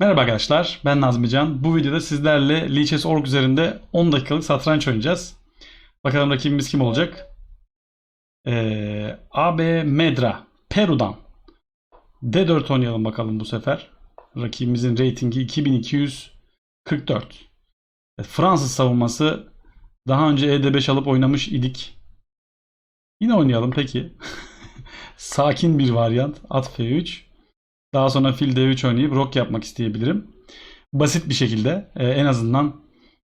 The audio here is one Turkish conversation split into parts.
Merhaba arkadaşlar, ben Nazmi Can. Bu videoda sizlerle Lichess.org üzerinde 10 dakikalık satranç oynayacağız. Bakalım rakibimiz kim olacak? Ee, AB Medra, Peru'dan. D4 oynayalım bakalım bu sefer. Rakibimizin reytingi 2244. Evet, Fransız savunması daha önce ED5 alıp oynamış idik. Yine oynayalım peki. Sakin bir varyant. At F3. Daha sonra fil D3 oynayıp rock yapmak isteyebilirim. Basit bir şekilde e, en azından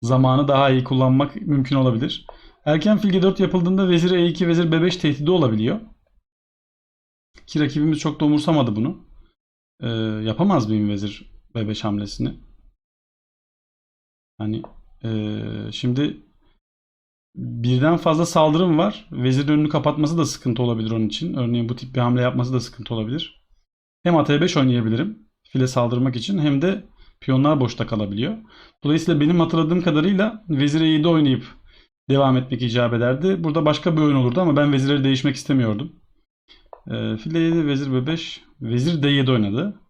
zamanı daha iyi kullanmak mümkün olabilir. Erken fil G4 yapıldığında vezir E2, vezir B5 tehdidi olabiliyor. Ki rakibimiz çok da umursamadı bunu. E, yapamaz mıyım vezir B5 hamlesini? Hani e, şimdi birden fazla saldırım var. Vezirin önünü kapatması da sıkıntı olabilir onun için. Örneğin bu tip bir hamle yapması da sıkıntı olabilir. Hem AT5 oynayabilirim file saldırmak için hem de piyonlar boşta kalabiliyor. Dolayısıyla benim hatırladığım kadarıyla vezir E7 oynayıp devam etmek icap ederdi. Burada başka bir oyun olurdu ama ben vezirleri değişmek istemiyordum. E, file 7, vezir B5, vezir D7 oynadı.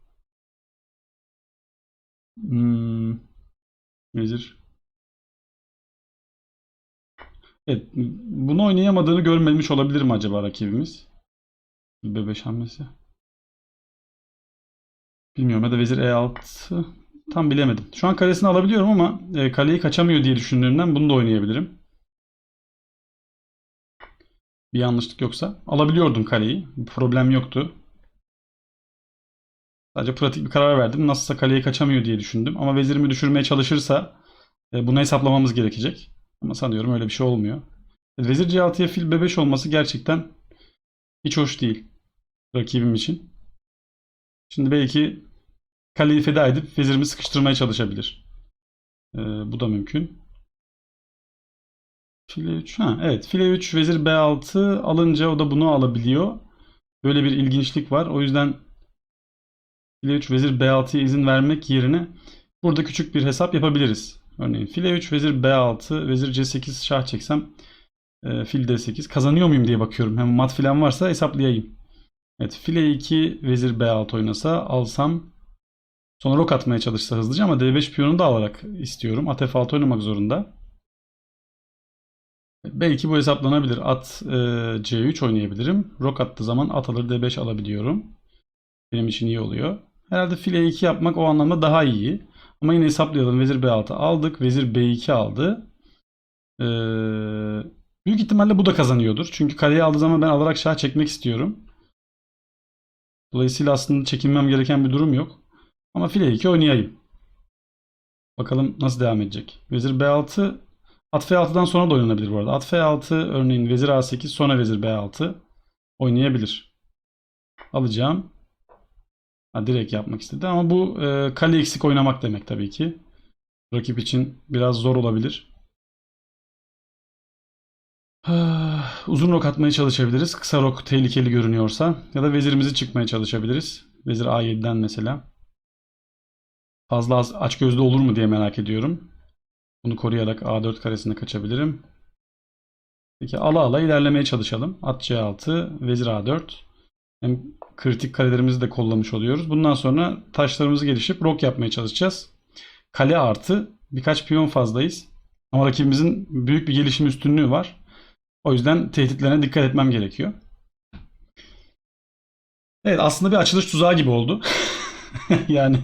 Hmm, vezir. Evet, bunu oynayamadığını görmemiş olabilir mi acaba rakibimiz? B5 hamlesi. Bilmiyorum ya da vezir E6 tam bilemedim. Şu an karesini alabiliyorum ama e, kaleyi kaçamıyor diye düşündüğümden bunu da oynayabilirim. Bir yanlışlık yoksa. Alabiliyordum kaleyi. Bir problem yoktu. Sadece pratik bir karar verdim. Nasılsa kaleyi kaçamıyor diye düşündüm. Ama vezirimi düşürmeye çalışırsa e, bunu hesaplamamız gerekecek. Ama sanıyorum öyle bir şey olmuyor. Vezir C6'ya fil B5 olması gerçekten hiç hoş değil. Rakibim için. Şimdi belki kaleyi feda edip vezirimi sıkıştırmaya çalışabilir. Ee, bu da mümkün. File 3. Ha, evet. File 3 vezir B6 alınca o da bunu alabiliyor. Böyle bir ilginçlik var. O yüzden file 3 vezir B6'ya izin vermek yerine burada küçük bir hesap yapabiliriz. Örneğin file 3 vezir B6 vezir C8 şah çeksem e, fil D8 kazanıyor muyum diye bakıyorum. Hem mat filan varsa hesaplayayım. Evet file 2 vezir B6 oynasa alsam sonra rok atmaya çalışsa hızlıca ama D5 piyonunu da alarak istiyorum. At F6 oynamak zorunda. Belki bu hesaplanabilir. At e, C3 oynayabilirim. Rok attığı zaman at alır D5 alabiliyorum. Benim için iyi oluyor. Herhalde file 2 yapmak o anlamda daha iyi. Ama yine hesaplayalım. Vezir B6 aldık. Vezir B2 aldı. Ee, büyük ihtimalle bu da kazanıyordur. Çünkü kaleyi aldığı zaman ben alarak şah çekmek istiyorum. Dolayısıyla aslında çekinmem gereken bir durum yok. Ama file 2 oynayayım. Bakalım nasıl devam edecek. Vezir B6 at F6'dan sonra da oynanabilir bu arada. At F6 örneğin vezir A8 sonra vezir B6 oynayabilir. Alacağım. Ha, direkt yapmak istedi ama bu e, kale eksik oynamak demek tabii ki. Rakip için biraz zor olabilir. Uzun rok atmaya çalışabiliriz. Kısa rok tehlikeli görünüyorsa. Ya da vezirimizi çıkmaya çalışabiliriz. Vezir A7'den mesela. Fazla az aç gözlü olur mu diye merak ediyorum. Bunu koruyarak A4 karesine kaçabilirim. Peki ala ala ilerlemeye çalışalım. At C6, vezir A4. Hem kritik kalelerimizi de kollamış oluyoruz. Bundan sonra taşlarımızı gelişip rok yapmaya çalışacağız. Kale artı birkaç piyon fazlayız. Ama rakibimizin büyük bir gelişim üstünlüğü var. O yüzden tehditlerine dikkat etmem gerekiyor. Evet aslında bir açılış tuzağı gibi oldu. yani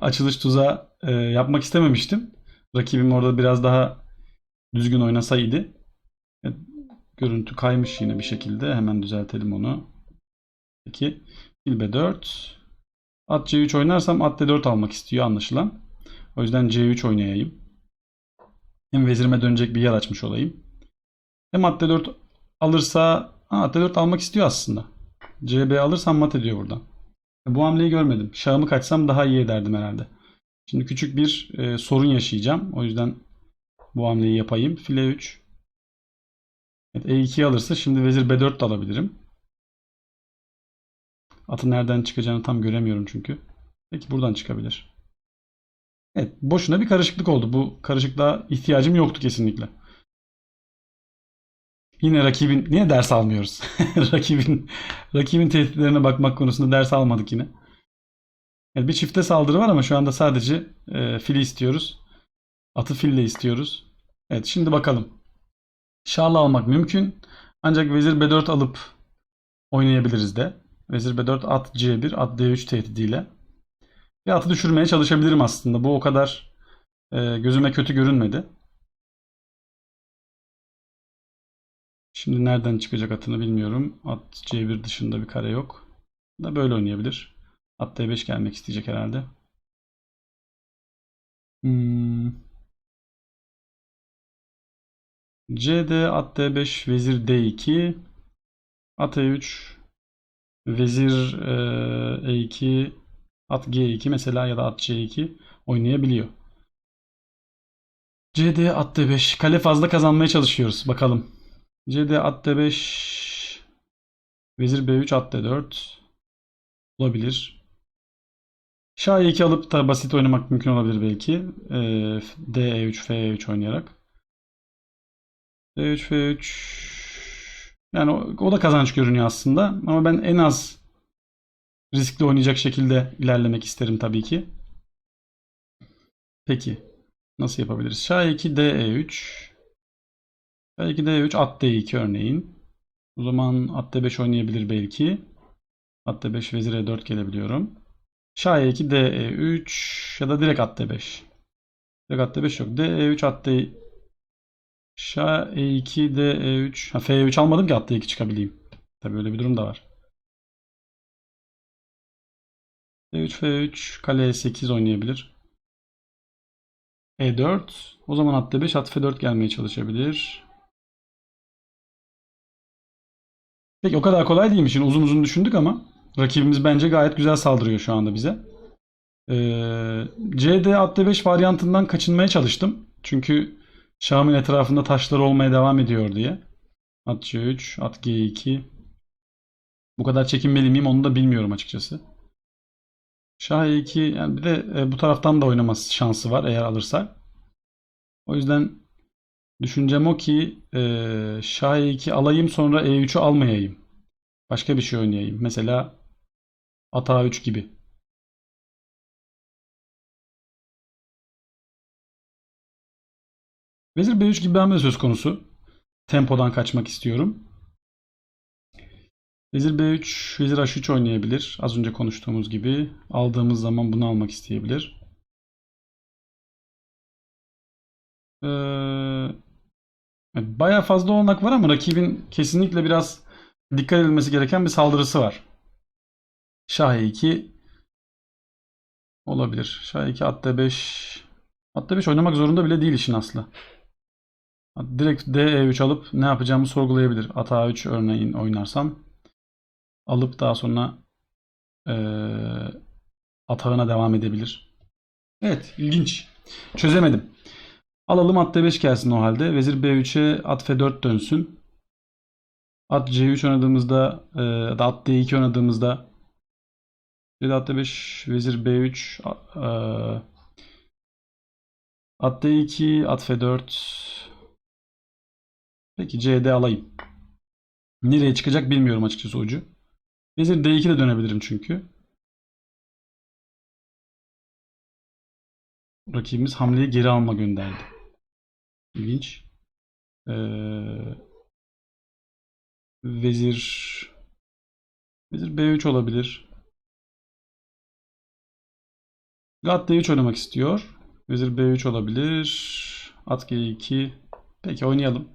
açılış tuzağı e, yapmak istememiştim. Rakibim orada biraz daha düzgün oynasaydı. Evet, görüntü kaymış yine bir şekilde. Hemen düzeltelim onu. Peki. Fil B4. At C3 oynarsam at D4 almak istiyor anlaşılan. O yüzden C3 oynayayım. Hem vezirime dönecek bir yer açmış olayım. Hem at D4 alırsa ha, at D4 almak istiyor aslında. CB alırsam mat ediyor buradan. Bu hamleyi görmedim. Şahımı kaçsam daha iyi ederdim herhalde. Şimdi küçük bir e, sorun yaşayacağım. O yüzden bu hamleyi yapayım. File 3. Evet, E2'yi alırsa şimdi vezir B4 de alabilirim. Atın nereden çıkacağını tam göremiyorum çünkü. Peki buradan çıkabilir. Evet boşuna bir karışıklık oldu. Bu karışıklığa ihtiyacım yoktu kesinlikle. Yine rakibin niye ders almıyoruz? rakibin rakibin tehditlerine bakmak konusunda ders almadık yine. Yani bir çifte saldırı var ama şu anda sadece e, fili istiyoruz. Atı fille istiyoruz. Evet şimdi bakalım. Şahla almak mümkün. Ancak vezir B4 alıp oynayabiliriz de. Vezir B4 at C1 at D3 tehdidiyle. Bir atı düşürmeye çalışabilirim aslında. Bu o kadar e, gözüme kötü görünmedi. Şimdi nereden çıkacak atını bilmiyorum. At C1 dışında bir kare yok. Da böyle oynayabilir. At D5 gelmek isteyecek herhalde. Hmm. CD at D5 vezir D2 at E3 vezir e, E2 at G2 mesela ya da at C2 oynayabiliyor. CD at D5 kale fazla kazanmaya çalışıyoruz. Bakalım. Cd at d5 Vezir b3 at d4 olabilir. Şah E2 alıp da basit oynamak mümkün olabilir belki. Ee, d E3, F E3 oynayarak. d3 f3 yani o, o da kazanç görünüyor aslında ama ben en az riskli oynayacak şekilde ilerlemek isterim tabii ki. Peki. Nasıl yapabiliriz? Şah E2, d e3 Belki D3 at D2 örneğin. O zaman at D5 oynayabilir belki. At D5 vezir E4 gelebiliyorum. Şah E2 DE3 ya da direkt at D5. Direkt at D5 yok. DE3 at D Şah E2 DE3 ha, F3 almadım ki at D2 çıkabileyim. Tabi öyle bir durum da var. E D3 F3 kale E8 oynayabilir. E4 o zaman at D5 at F4 gelmeye çalışabilir. Peki o kadar kolay değilmiş. Şimdi uzun uzun düşündük ama rakibimiz bence gayet güzel saldırıyor şu anda bize. Ee, CD at D5 varyantından kaçınmaya çalıştım. Çünkü Şah'ın etrafında taşlar olmaya devam ediyor diye. At C3, at G2. Bu kadar çekinmeli miyim onu da bilmiyorum açıkçası. Şah E2 yani bir de e, bu taraftan da oynaması şansı var eğer alırsak. O yüzden düşüncem o ki e, Şah E2 alayım sonra E3'ü almayayım. Başka bir şey oynayayım. Mesela at A3 gibi. Vezir B3 gibi bir hamle söz konusu. Tempodan kaçmak istiyorum. Vezir B3, Vezir H3 oynayabilir. Az önce konuştuğumuz gibi. Aldığımız zaman bunu almak isteyebilir. Ee, bayağı fazla olanak var ama rakibin kesinlikle biraz dikkat edilmesi gereken bir saldırısı var. Şah E2 olabilir. Şah E2 at D5 at D5 oynamak zorunda bile değil işin aslı. Direkt D3 alıp ne yapacağımı sorgulayabilir. At A3 örneğin oynarsam alıp daha sonra e, atağına devam edebilir. Evet ilginç. Çözemedim. Alalım at D5 gelsin o halde. Vezir B3'e at F4 dönsün. At C3 oynadığımızda e, at D2 oynadığımızda at D5 vezir B3 e, at D2 at F4 Peki CD alayım. Nereye çıkacak bilmiyorum açıkçası ucu. Vezir D2 de dönebilirim çünkü. Rakibimiz hamleyi geri alma gönderdi. İlginç. Ee, vezir Vezir B3 olabilir. Gat D3 oynamak istiyor. Vezir B3 olabilir. At G2. Peki oynayalım.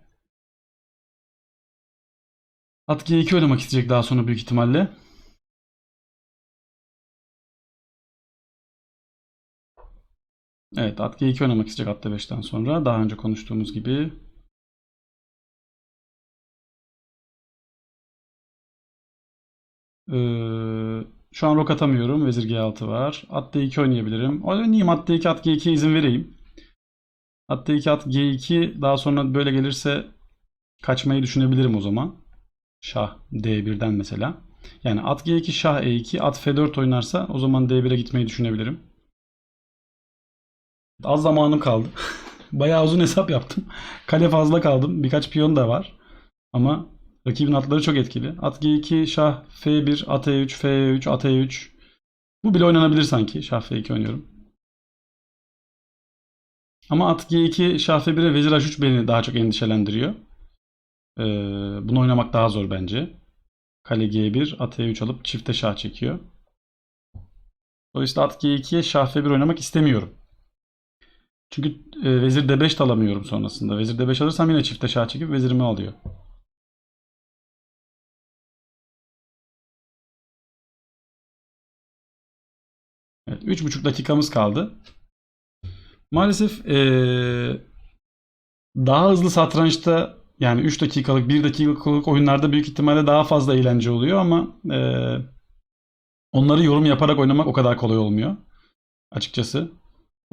At G2 oynamak isteyecek daha sonra büyük ihtimalle. Evet at G2 oynamak isteyecek at D5'ten sonra. Daha önce konuştuğumuz gibi. Ee, şu an rok atamıyorum. Vezir G6 var. At D2 oynayabilirim. Oynayayım at D2 at G2 izin vereyim. At D2 at G2 daha sonra böyle gelirse kaçmayı düşünebilirim o zaman. Şah D1'den mesela. Yani at G2 Şah E2 at F4 oynarsa o zaman D1'e gitmeyi düşünebilirim. Az zamanım kaldı. Bayağı uzun hesap yaptım. Kale fazla kaldım. Birkaç piyon da var. Ama rakibin atları çok etkili. At G2 Şah F1 at E3 F3 at E3 Bu bile oynanabilir sanki. Şah F2 oynuyorum. Ama at G2, Şah F1'e Vezir H3 beni daha çok endişelendiriyor. Ee, bunu oynamak daha zor bence. Kale G1, at E3 alıp çifte şah çekiyor. Dolayısıyla at G2'ye Şah F1 oynamak istemiyorum. Çünkü e, Vezir D5 de alamıyorum sonrasında. Vezir D5 alırsam yine çifte şah çekip vezirimi alıyor. Evet, 3,5 dakikamız kaldı. Maalesef eee, daha hızlı satrançta yani 3 dakikalık 1 dakikalık oyunlarda büyük ihtimalle daha fazla eğlence oluyor ama eee, onları yorum yaparak oynamak o kadar kolay olmuyor açıkçası.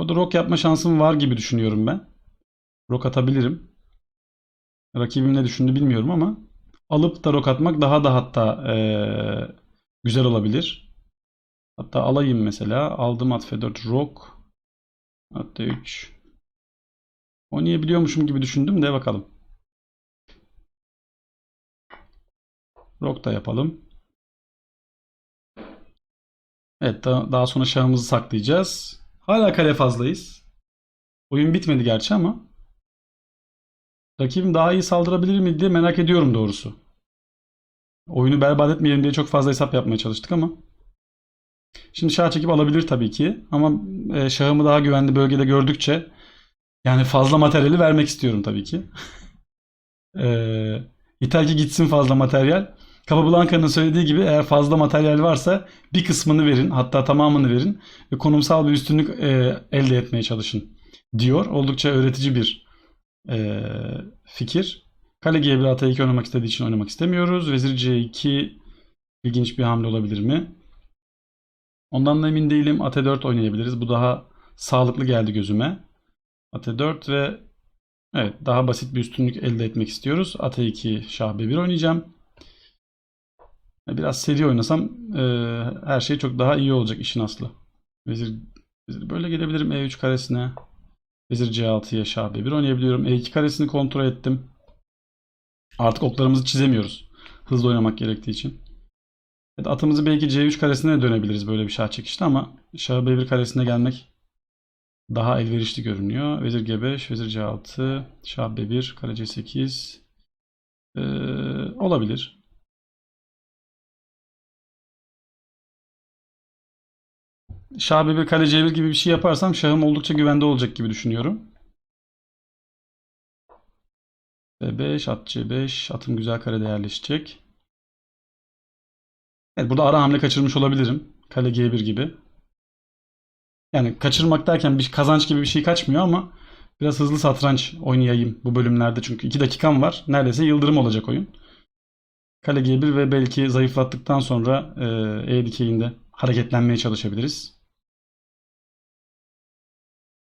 O da rock yapma şansım var gibi düşünüyorum ben. Rock atabilirim. Rakibim ne düşündü bilmiyorum ama alıp da rock atmak daha da hatta eee, güzel olabilir. Hatta alayım mesela. Aldım at F4 rock. At D3. Oynayabiliyormuşum gibi düşündüm de bakalım. Rock da yapalım. Evet daha sonra şahımızı saklayacağız. Hala kale fazlayız. Oyun bitmedi gerçi ama rakibim daha iyi saldırabilir mi diye merak ediyorum doğrusu. Oyunu berbat etmeyelim diye çok fazla hesap yapmaya çalıştık ama. Şimdi şah çekip alabilir tabii ki. Ama e, şahımı daha güvenli bölgede gördükçe yani fazla materyali vermek istiyorum tabii ki. e, yeter ki gitsin fazla materyal. Capablanca'nın söylediği gibi eğer fazla materyal varsa bir kısmını verin hatta tamamını verin ve konumsal bir üstünlük e, elde etmeye çalışın diyor. Oldukça öğretici bir e, fikir. Kale G1 at E2 oynamak istediği için oynamak istemiyoruz. Vezir C2 ilginç bir hamle olabilir mi? Ondan da emin değilim. At 4 oynayabiliriz. Bu daha sağlıklı geldi gözüme. At 4 ve evet daha basit bir üstünlük elde etmek istiyoruz. At 2 Şah B1 oynayacağım. Biraz seri oynasam e, her şey çok daha iyi olacak işin aslı. Vezir, vezir böyle gelebilirim E3 karesine. Vezir C6'ya Şah B1 oynayabiliyorum. E2 karesini kontrol ettim. Artık oklarımızı çizemiyoruz. Hızlı oynamak gerektiği için. Evet, atımızı belki C3 karesine dönebiliriz böyle bir şah çekişte ama Şah B1 karesine gelmek daha elverişli görünüyor. Vezir G5, Vezir C6, Şah B1, Kale C8 ee, olabilir. Şah B1, Kale C1 gibi bir şey yaparsam şahım oldukça güvende olacak gibi düşünüyorum. B5, at C5, atım güzel karede yerleşecek. Evet burada ara hamle kaçırmış olabilirim. Kale G1 gibi. Yani kaçırmak derken bir kazanç gibi bir şey kaçmıyor ama biraz hızlı satranç oynayayım bu bölümlerde çünkü 2 dakikam var. Neredeyse yıldırım olacak oyun. Kale G1 ve belki zayıflattıktan sonra e, E dikeyinde hareketlenmeye çalışabiliriz.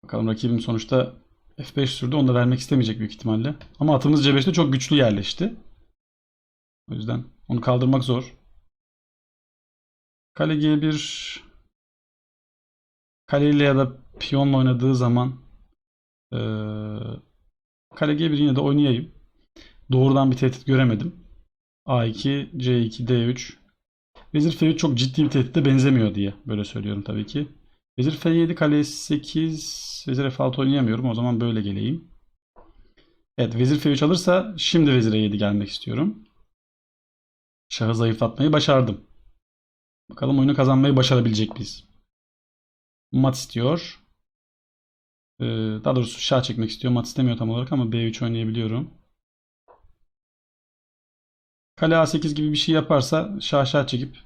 Bakalım rakibim sonuçta F5 sürdü. Onu da vermek istemeyecek büyük ihtimalle. Ama atımız C5'te çok güçlü yerleşti. O yüzden onu kaldırmak zor. Kale G1 kaleyle ya da piyonla oynadığı zaman ee, kale G1 yine de oynayayım. Doğrudan bir tehdit göremedim. A2, C2, D3. Vezir F3 çok ciddi bir tehditte benzemiyor diye böyle söylüyorum tabii ki. Vezir F7, kale S8, Vezir F6 oynayamıyorum. O zaman böyle geleyim. Evet, Vezir F3 alırsa şimdi Vezir E7 gelmek istiyorum. Şahı zayıflatmayı başardım. Bakalım oyunu kazanmayı başarabilecek miyiz? Mat istiyor. Ee, daha doğrusu şah çekmek istiyor. Mat istemiyor tam olarak ama B3 oynayabiliyorum. Kale A8 gibi bir şey yaparsa şah şah çekip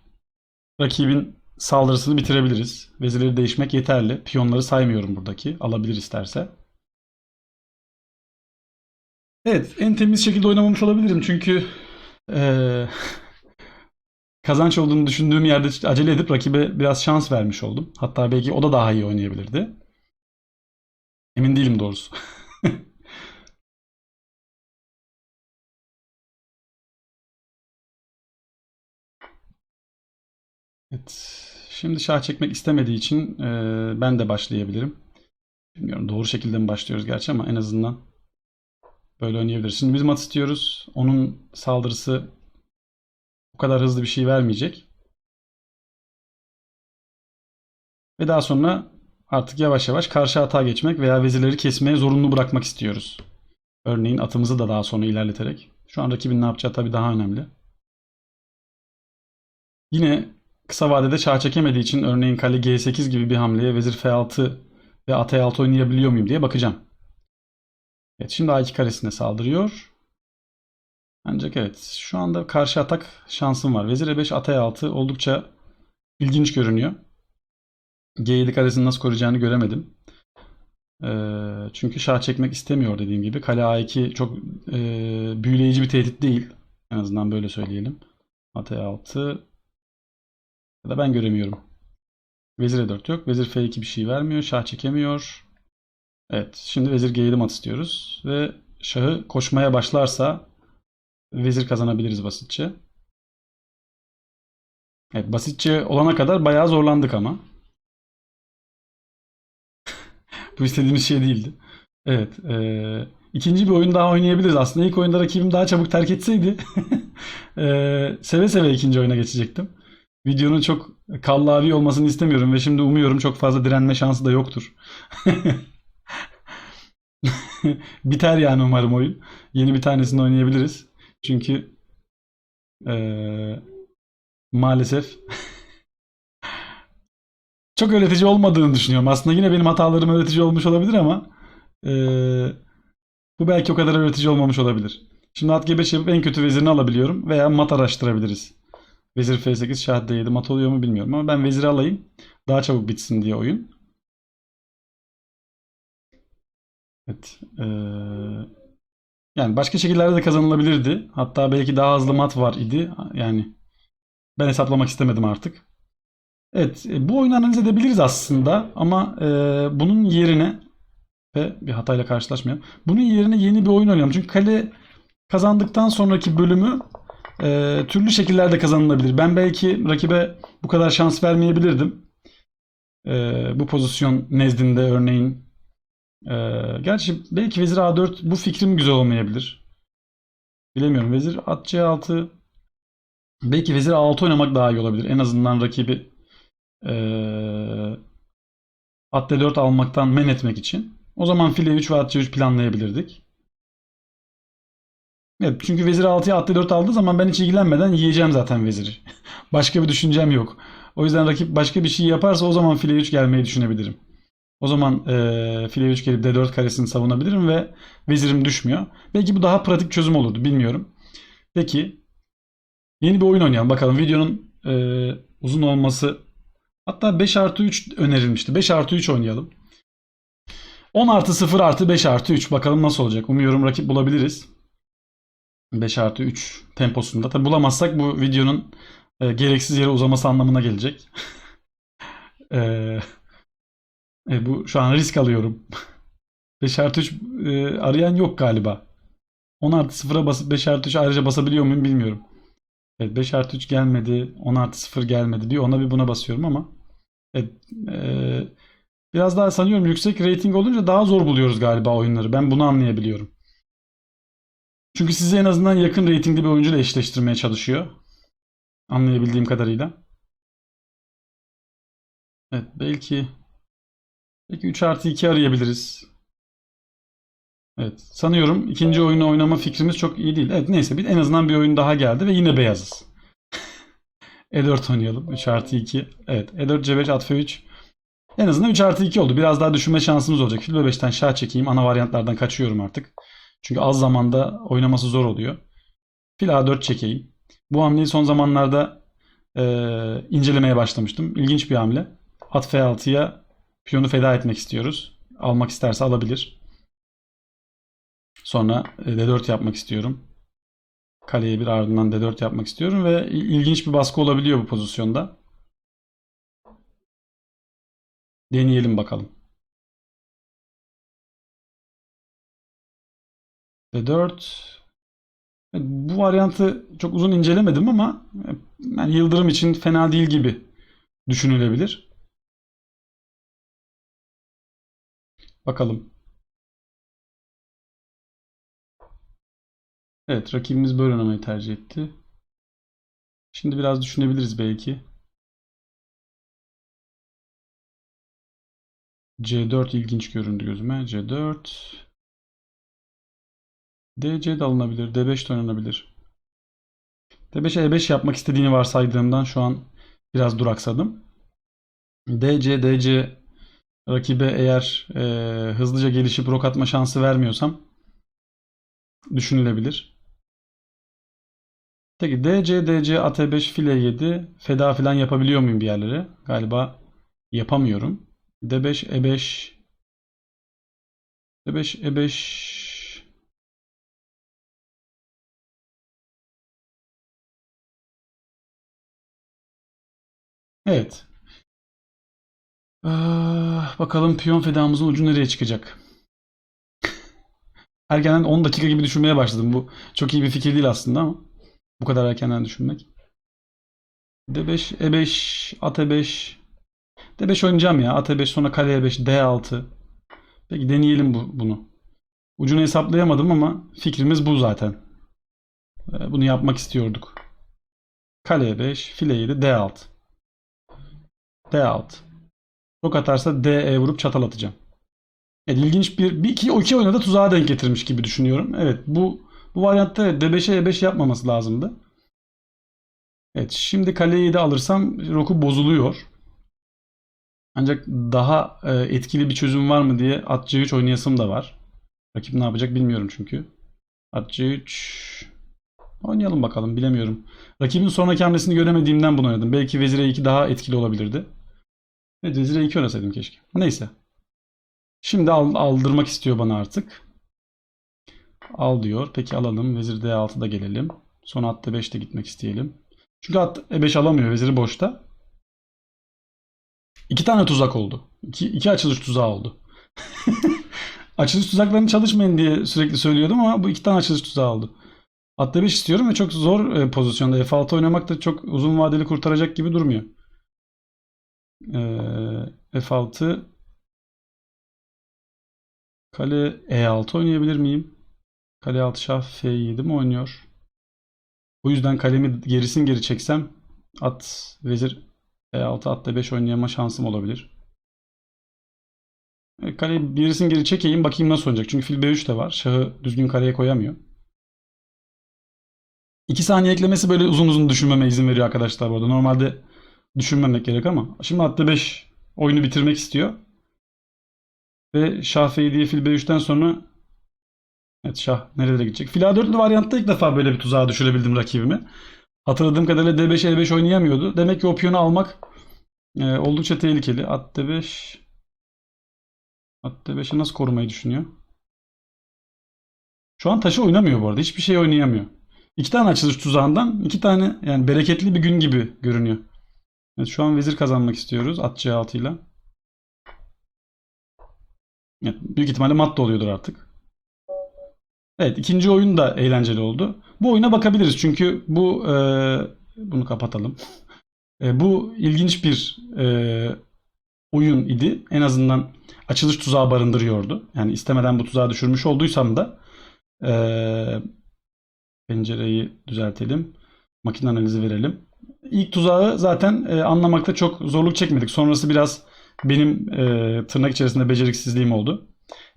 rakibin saldırısını bitirebiliriz. Vezirleri değişmek yeterli. Piyonları saymıyorum buradaki. Alabilir isterse. Evet, en temiz şekilde oynamamış olabilirim çünkü ee, kazanç olduğunu düşündüğüm yerde acele edip rakibe biraz şans vermiş oldum. Hatta belki o da daha iyi oynayabilirdi. Emin değilim doğrusu. Evet. Şimdi şah çekmek istemediği için e, ben de başlayabilirim. Bilmiyorum doğru şekilde mi başlıyoruz gerçi ama en azından böyle oynayabiliriz. Şimdi biz mat istiyoruz. Onun saldırısı o kadar hızlı bir şey vermeyecek. Ve daha sonra artık yavaş yavaş karşı atağa geçmek veya vezirleri kesmeye zorunlu bırakmak istiyoruz. Örneğin atımızı da daha sonra ilerleterek. Şu an rakibin ne yapacağı tabii daha önemli. Yine kısa vadede çağ çekemediği için örneğin kale G8 gibi bir hamleye vezir F6 ve at E6 oynayabiliyor muyum diye bakacağım. Evet şimdi A2 karesine saldırıyor. Ancak evet şu anda karşı atak şansım var. Vezir E5 at E6 oldukça ilginç görünüyor. G7 karesini nasıl koruyacağını göremedim. Ee, çünkü şah çekmek istemiyor dediğim gibi. Kale A2 çok e, büyüleyici bir tehdit değil. En azından böyle söyleyelim. At E6 ya da ben göremiyorum. Vezir E4 yok. Vezir F2 bir şey vermiyor. Şah çekemiyor. Evet. Şimdi vezir G7 mat istiyoruz. Ve şahı koşmaya başlarsa vezir kazanabiliriz basitçe. Evet basitçe olana kadar bayağı zorlandık ama. Bu istediğimiz şey değildi. Evet. eee, ikinci bir oyun daha oynayabiliriz. Aslında ilk oyunda rakibim daha çabuk terk etseydi eee, seve seve ikinci oyuna geçecektim. Videonun çok kallavi olmasını istemiyorum ve şimdi umuyorum çok fazla direnme şansı da yoktur. Biter yani umarım oyun. Yeni bir tanesini oynayabiliriz. Çünkü eee, maalesef çok öğretici olmadığını düşünüyorum. Aslında yine benim hatalarım öğretici olmuş olabilir ama eee, bu belki o kadar öğretici olmamış olabilir. Şimdi at G5 yapıp en kötü vezirini alabiliyorum veya mat araştırabiliriz. Vezir F8 şah D7 mat oluyor mu bilmiyorum ama ben veziri alayım. Daha çabuk bitsin diye oyun. Evet. eee, yani başka şekillerde de kazanılabilirdi. Hatta belki daha hızlı mat var idi. Yani ben hesaplamak istemedim artık. Evet, e, bu oyunu analiz edebiliriz aslında ama e, bunun yerine ve bir hatayla karşılaşmayalım. Bunun yerine yeni bir oyun oynayalım. Çünkü kale kazandıktan sonraki bölümü e, türlü şekillerde kazanılabilir. Ben belki rakibe bu kadar şans vermeyebilirdim. E, bu pozisyon nezdinde örneğin. E, gerçi belki vezir A4 bu fikrim güzel olmayabilir. Bilemiyorum. Vezir at C6 belki vezir A6 oynamak daha iyi olabilir. En azından rakibi ee, at D4 almaktan men etmek için. O zaman file 3 ve at C3 planlayabilirdik. Evet, çünkü vezir 6'ya at D4 aldığı zaman ben hiç ilgilenmeden yiyeceğim zaten veziri. Başka bir düşüncem yok. O yüzden rakip başka bir şey yaparsa o zaman file 3 gelmeyi düşünebilirim. O zaman e, file 3 gelip D4 karesini savunabilirim ve vezirim düşmüyor. Belki bu daha pratik çözüm olurdu bilmiyorum. Peki yeni bir oyun oynayalım bakalım. Videonun e, uzun olması Hatta 5 artı 3 önerilmişti. 5 artı 3 oynayalım. 10 artı 0 artı 5 artı 3. Bakalım nasıl olacak. Umuyorum rakip bulabiliriz. 5 artı 3 temposunda. Tabi bulamazsak bu videonun e, gereksiz yere uzaması anlamına gelecek. e, e, bu şu an risk alıyorum. 5 artı 3 e, arayan yok galiba. 10 artı 0'a basıp 5 artı 3 ayrıca basabiliyor muyum bilmiyorum. Evet 5 artı 3 gelmedi. 10 artı 0 gelmedi. Bir ona bir buna basıyorum ama Evet, e, biraz daha sanıyorum yüksek rating olunca daha zor buluyoruz galiba oyunları. Ben bunu anlayabiliyorum. Çünkü sizi en azından yakın ratingli bir oyuncuyla eşleştirmeye çalışıyor. Anlayabildiğim kadarıyla. Evet belki belki 3 artı 2 arayabiliriz. Evet sanıyorum ikinci oyunu oynama fikrimiz çok iyi değil. Evet neyse bir, en azından bir oyun daha geldi ve yine beyazız. E4 oynayalım. 3 artı 2. Evet. E4 C5 at F3. En azından 3 artı 2 oldu. Biraz daha düşünme şansımız olacak. Fil B5'ten şah çekeyim. Ana varyantlardan kaçıyorum artık. Çünkü az zamanda oynaması zor oluyor. Fil A4 çekeyim. Bu hamleyi son zamanlarda e, incelemeye başlamıştım. İlginç bir hamle. At F6'ya piyonu feda etmek istiyoruz. Almak isterse alabilir. Sonra e, D4 yapmak istiyorum. Kaleye bir ardından D4 yapmak istiyorum ve ilginç bir baskı olabiliyor bu pozisyonda. Deneyelim bakalım. D4 bu varyantı çok uzun incelemedim ama yani Yıldırım için fena değil gibi düşünülebilir. Bakalım. Evet, rakibimiz böyle oynamayı tercih etti. Şimdi biraz düşünebiliriz belki. C4 ilginç göründü gözüme. C4. DC de alınabilir. D5 de oynanabilir. D5'e E5 yapmak istediğini varsaydığımdan şu an biraz duraksadım. DC, DC rakibe eğer e, hızlıca gelişip rok atma şansı vermiyorsam düşünülebilir. Peki DC, DC, AT5, file 7 feda falan yapabiliyor muyum bir yerlere? Galiba yapamıyorum. D5, E5 D5, E5 Evet. Ah, bakalım piyon fedamızın ucu nereye çıkacak? Erkenden 10 dakika gibi düşünmeye başladım. Bu çok iyi bir fikir değil aslında ama bu kadar erkenden düşünmek. D5, E5, AT5 D5 oynayacağım ya. AT5 sonra kale E5, D6. Peki deneyelim bu, bunu. Ucunu hesaplayamadım ama fikrimiz bu zaten. Ee, Bunu yapmak istiyorduk. Kale E5, file 7, D6. D6. Çok atarsa DE vurup çatal atacağım. Evet, ilginç bir, bir iki, o iki oyuna da tuzağa denk getirmiş gibi düşünüyorum. Evet bu bu varyantta D5'e E5 yapmaması lazımdı. Evet şimdi kaleyi de alırsam roku bozuluyor. Ancak daha e, etkili bir çözüm var mı diye at C3 oynayasım da var. Rakip ne yapacak bilmiyorum çünkü. At C3 oynayalım bakalım bilemiyorum. Rakibin sonraki hamlesini göremediğimden bunu oynadım. Belki vezir E2 daha etkili olabilirdi. Evet vezir E2 oynasaydım keşke. Neyse. Şimdi al- aldırmak istiyor bana artık. Al diyor. Peki alalım. Vezir D6'da gelelim. Sonra at D5'te gitmek isteyelim. Çünkü at E5 alamıyor. Veziri boşta. İki tane tuzak oldu. İki, iki açılış tuzağı oldu. açılış tuzaklarının çalışmayın diye sürekli söylüyordum ama bu iki tane açılış tuzağı oldu. At D5 istiyorum ve çok zor e, pozisyonda. F6 oynamak da çok uzun vadeli kurtaracak gibi durmuyor. Ee, F6 Kale E6 oynayabilir miyim? Kale 6 şah F7 mi oynuyor? O yüzden kalemi gerisin geri çeksem at vezir E6 at D5 oynayama şansım olabilir. E, Kaleyi gerisin geri çekeyim bakayım nasıl oynayacak. Çünkü fil B3 de var. Şahı düzgün kareye koyamıyor. 2 saniye eklemesi böyle uzun uzun düşünmeme izin veriyor arkadaşlar bu arada. Normalde düşünmemek gerek ama. Şimdi at D5 oyunu bitirmek istiyor. Ve şah F7'ye fil B3'ten sonra Evet şah nerelere gidecek? Fil A4'lü varyantta ilk defa böyle bir tuzağa düşürebildim rakibimi. Hatırladığım kadarıyla D5 E5 oynayamıyordu. Demek ki o piyonu almak e, oldukça tehlikeli. At D5 At D5'i nasıl korumayı düşünüyor? Şu an taşı oynamıyor bu arada. Hiçbir şey oynayamıyor. İki tane açılış tuzağından iki tane yani bereketli bir gün gibi görünüyor. Evet şu an vezir kazanmak istiyoruz. At C6 ile. Evet, büyük ihtimalle mat da oluyordur artık. Evet ikinci oyun da eğlenceli oldu. Bu oyuna bakabiliriz çünkü bu e, bunu kapatalım. E, bu ilginç bir e, oyun idi. En azından açılış tuzağı barındırıyordu. Yani istemeden bu tuzağa düşürmüş olduysam da e, pencereyi düzeltelim. Makine analizi verelim. İlk tuzağı zaten e, anlamakta çok zorluk çekmedik. Sonrası biraz benim e, tırnak içerisinde beceriksizliğim oldu.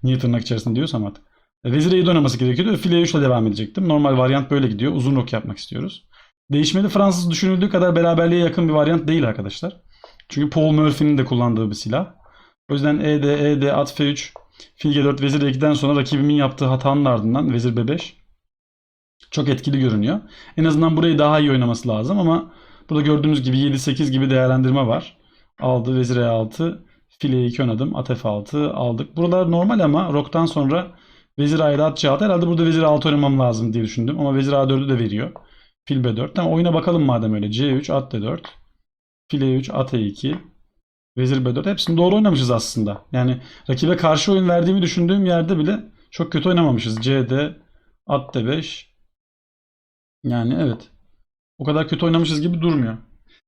Niye tırnak içerisinde diyorsam artık. E, Vezir E7 oynaması gerekiyordu. File 3 ile devam edecektim. Normal varyant böyle gidiyor. Uzun rok yapmak istiyoruz. Değişmeli Fransız düşünüldüğü kadar beraberliğe yakın bir varyant değil arkadaşlar. Çünkü Paul Murphy'nin de kullandığı bir silah. O yüzden ED, ED, at F3, fil G4, vezir E2'den sonra rakibimin yaptığı hatanın ardından vezir B5 çok etkili görünüyor. En azından burayı daha iyi oynaması lazım ama burada gördüğünüz gibi 7-8 gibi değerlendirme var. Aldı vezir E6, file 2 ön adım, at F6 aldık. Buralar normal ama roktan sonra vezir A7 at C6 herhalde burada vezir A6 oynamam lazım diye düşündüm ama vezir A4'ü de veriyor. Fil B4. Tamam oyuna bakalım madem öyle. C3 at D4. File 3 at E2. Vezir B4 hepsini doğru oynamışız aslında. Yani rakibe karşı oyun verdiğimi düşündüğüm yerde bile çok kötü oynamamışız. CD at D5 yani evet. O kadar kötü oynamışız gibi durmuyor.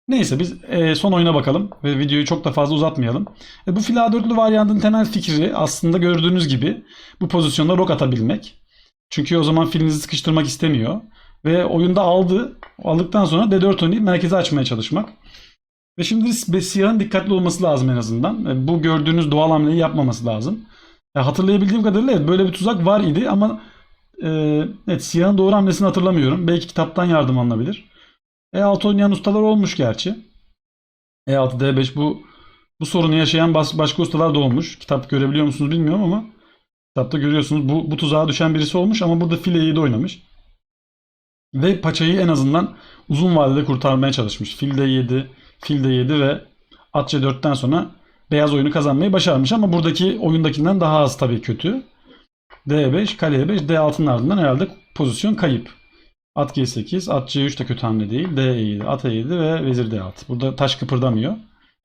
Neyse biz e, son oyuna bakalım ve videoyu çok da fazla uzatmayalım. E, bu fil A4'lü varyantın temel fikri aslında gördüğünüz gibi bu pozisyonda rok atabilmek. Çünkü o zaman filinizi sıkıştırmak istemiyor. Ve oyunda aldı. Aldıktan sonra D4 oynayıp merkezi açmaya çalışmak. Ve şimdi siyahın dikkatli olması lazım en azından. E, Bu gördüğünüz doğal hamleyi yapmaması lazım. Ya hatırlayabildiğim kadarıyla evet, böyle bir tuzak var idi ama evet siyahın doğru hamlesini hatırlamıyorum. Belki kitaptan yardım alınabilir. E6 oynayan ustalar olmuş gerçi. E6 D5 bu bu sorunu yaşayan başka ustalar da olmuş. Kitap görebiliyor musunuz bilmiyorum ama kitapta görüyorsunuz bu, bu tuzağa düşen birisi olmuş ama burada fileyi de oynamış. Ve paçayı en azından uzun vadede kurtarmaya çalışmış. Fil D7, fil D7 ve at C4'ten sonra beyaz oyunu kazanmayı başarmış ama buradaki oyundakinden daha az tabii kötü. D5, kale E5, D6'nın ardından herhalde pozisyon kayıp. At G8, at C3 de kötü hamle değil. D7, at E7 ve vezir D6. Burada taş kıpırdamıyor.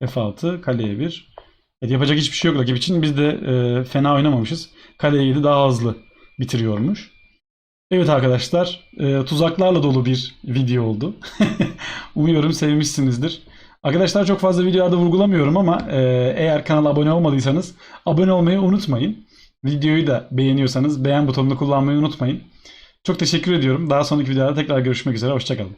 F6, kale E1. Evet, yapacak hiçbir şey yok rakip için. Biz de e, fena oynamamışız. Kale E7 daha hızlı bitiriyormuş. Evet arkadaşlar, e, tuzaklarla dolu bir video oldu. Umuyorum sevmişsinizdir. Arkadaşlar çok fazla videoda vurgulamıyorum ama e, eğer kanala abone olmadıysanız abone olmayı unutmayın. Videoyu da beğeniyorsanız beğen butonunu kullanmayı unutmayın. Çok teşekkür ediyorum. Daha sonraki videoda tekrar görüşmek üzere. Hoşçakalın.